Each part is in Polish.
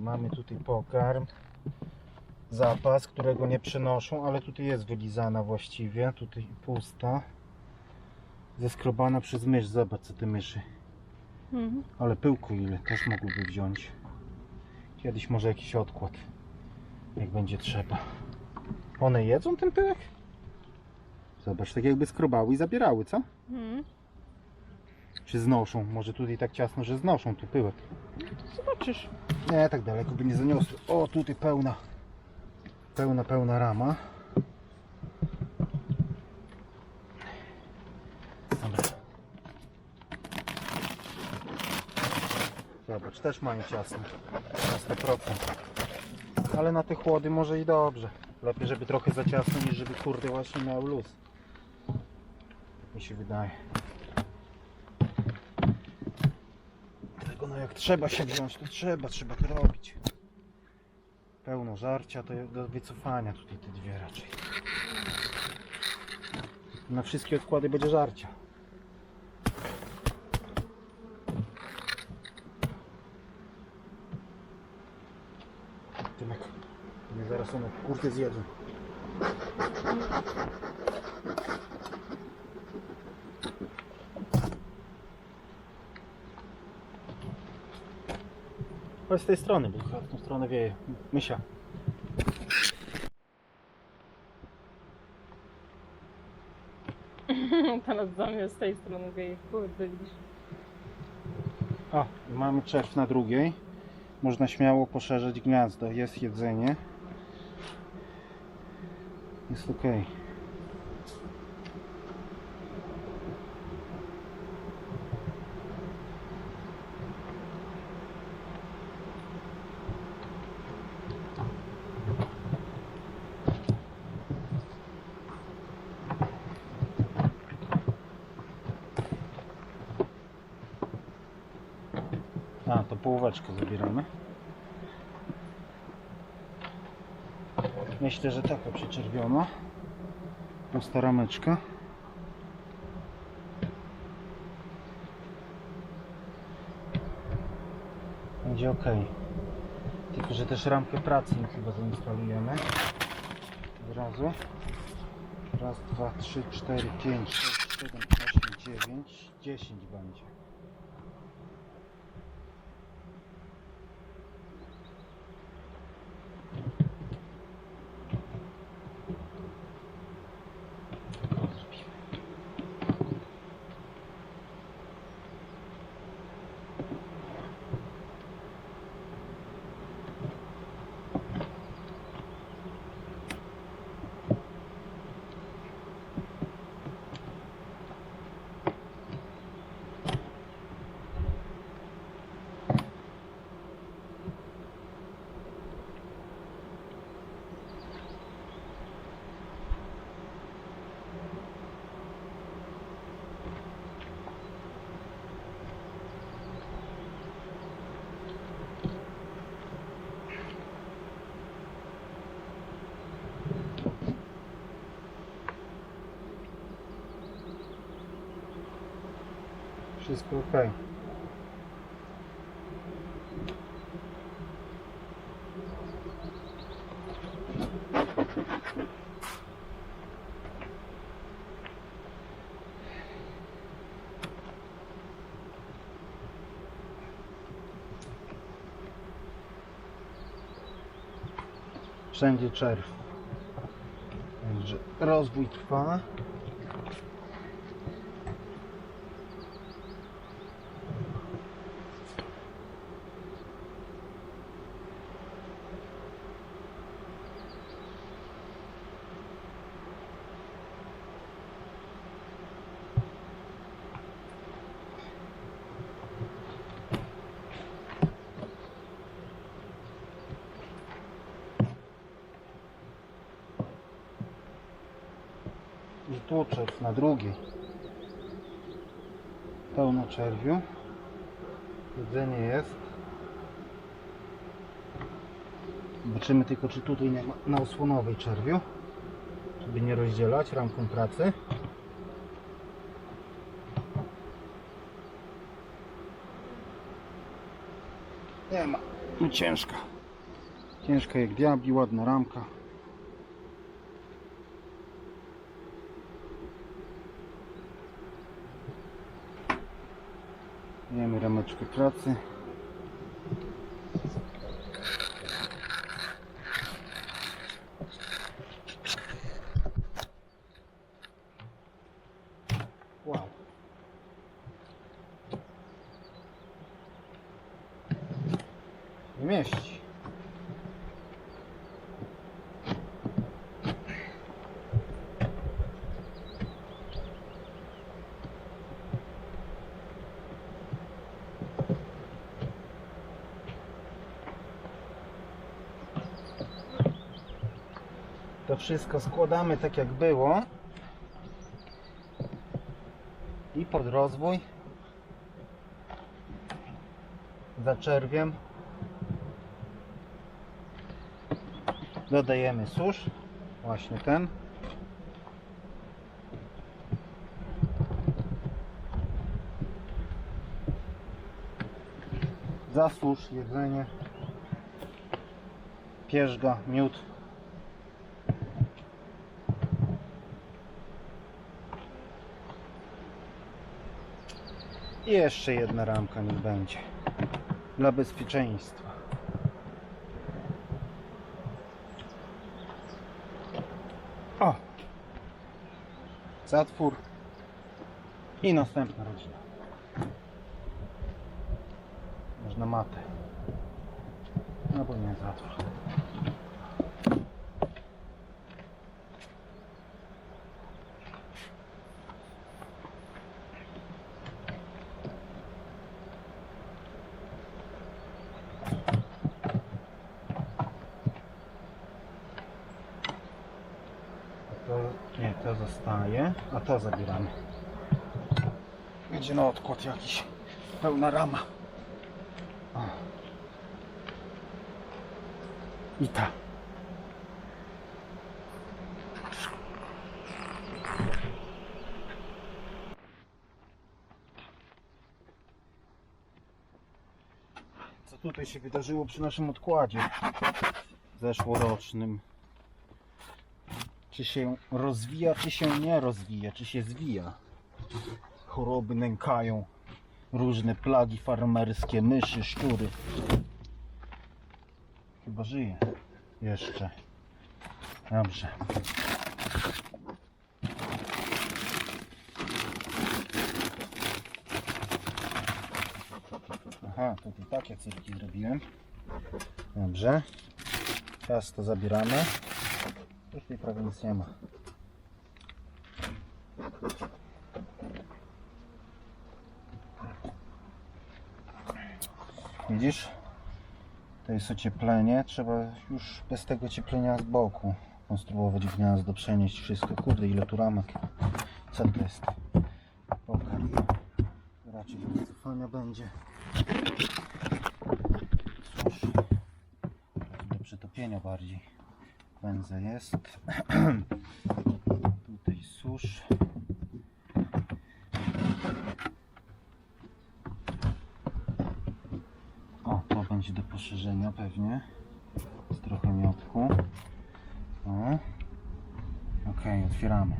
mamy tutaj pokarm, zapas, którego nie przynoszą, ale tutaj jest wylizana właściwie, tutaj pusta. Zeskrobana przez mysz, zobacz co te myszy. Mhm. Ale pyłku ile, też mogłyby wziąć. Kiedyś może jakiś odkład, jak będzie trzeba. One jedzą ten pyłek? Zobacz, tak jakby skrobały i zabierały, co? Mhm. Czy znoszą? Może tutaj tak ciasno, że znoszą tu pyłek. Zobaczysz. Nie, tak daleko by nie zaniosły. O, tutaj pełna, pełna, pełna rama. Dobra. Zobacz, też mają ciasno. Na 100%. Ale na te chłody może i dobrze. Lepiej, żeby trochę za ciasno, niż żeby kurde właśnie miał luz. Mi się wydaje. Tylko no jak trzeba się wziąć, to trzeba, trzeba to robić. Pełno żarcia, to do wycofania tutaj te dwie raczej. Na wszystkie odkłady będzie żarcia. Tymek, mnie zaraz one kurde zjedzą. Chodź z tej strony, bo w tą stronę wieje. Mysia. Teraz za mnie z tej strony wieje. Kurde, widzisz. O, mamy czerw na drugiej. Można śmiało poszerzyć gniazdo. Jest jedzenie. Jest ok. Połóweczkę zabieramy. Myślę, że taka przeczerwiona. Pusta rameczka. Będzie ok. Tylko, że też ramkę pracy chyba zainstalujemy. Od razu. Raz, dwa, trzy, cztery, pięć, sześć, siedem, osiem, dziewięć, dziesięć będzie. Wszystko ok. Wszędzie czerw. Także rozwój trwa. I tłuczek na drugiej. Pełno czerwiu. Jedzenie jest. Zobaczymy tylko, czy tutaj nie ma na osłonowej czerwiu, żeby nie rozdzielać ramką pracy. Nie ma. Ciężka. Ciężka jak diabli, ładna ramka. Rameczkę pracy. Wow. Mieści. To wszystko składamy tak jak było. I pod rozwój. Za czerwiem. Dodajemy susz. Właśnie ten. Zasłuż jedzenie. Pierzga, miód Jeszcze jedna ramka niech będzie. Dla bezpieczeństwa. O! Zatwór. I następna rodzina. Można matę. No bo nie zatwór. To, nie, to zostaje, a to zabieramy. Będzie na odkład jakiś. Pełna rama. O. I ta. Co tutaj się wydarzyło przy naszym odkładzie zeszłorocznym? Czy się rozwija, czy się nie rozwija, czy się zwija. Choroby nękają, różne plagi farmerskie, myszy, szczury. Chyba żyje jeszcze. Dobrze. Aha, tutaj takie cyrki zrobiłem. Dobrze. Teraz to zabieramy. Tutaj prawie nic nie ma. Widzisz? To jest ocieplenie. Trzeba już bez tego cieplenia z boku konstruować gniazdo, przenieść wszystko. Kurde, ile tu ramek. Co to jest? Pokaż. Raczej wycofania będzie. Cóż. Do przetopienia bardziej. Węzeł jest. Tutaj susz. O, to będzie do poszerzenia pewnie. Z trochę miotku. O. Ok, otwieramy.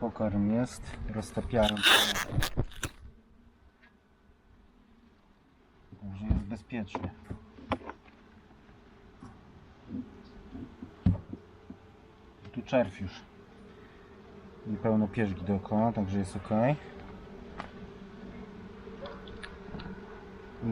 Pokarm jest, roztapiałem. Także jest bezpiecznie. Tu czerw już. I pełno pierzgi dookoła, także jest ok.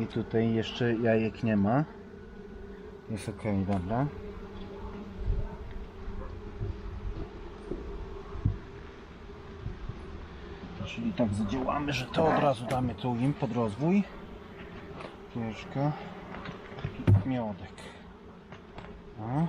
I tutaj jeszcze jajek nie ma. Jest ok, dobra. Czyli tak zadziałamy, że to od razu damy tu im pod rozwój. Pierzga. Miodek. O.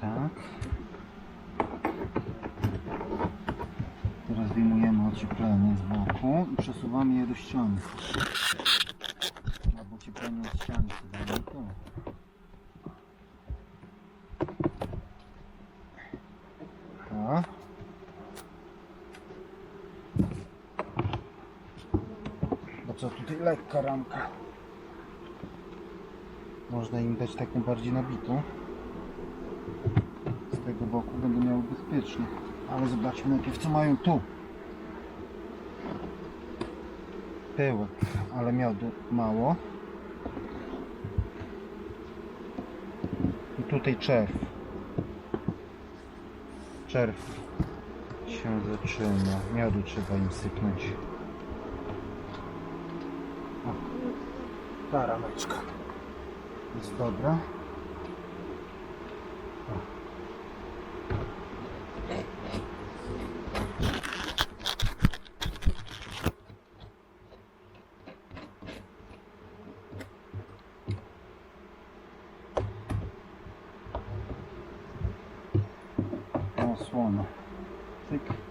Tak. Teraz wyjmujemy i przesuwamy je do ściany. Albo ocieplenie od ściany sobie tu. Tak. Bo co tutaj lekka ramka. Można im dać taką bardziej nabitą. Z tego boku będą miały bezpiecznie. Ale zobaczmy najpierw co mają tu. Pyłek, ale miodu mało. I tutaj czerw. Czerw się zaczyna. Miodu trzeba im sypnąć. O, ta rameczka jest dobra. one Click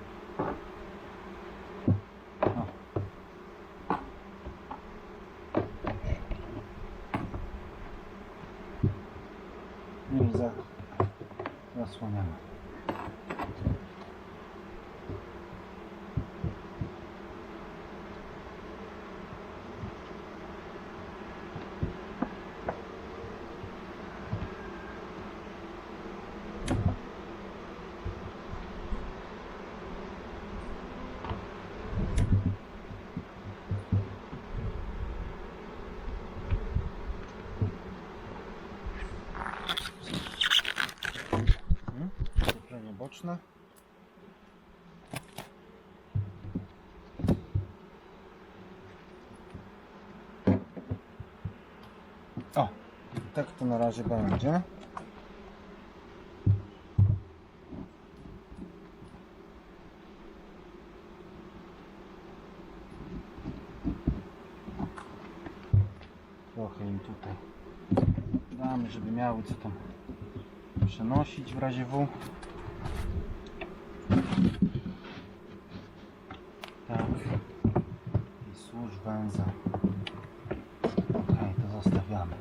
Boczne. O, tak to na razie będzie. Trochę im tutaj damy, żeby miały co tam przenosić w razie W. Tak. I służ węza. Ok, to zostawiamy.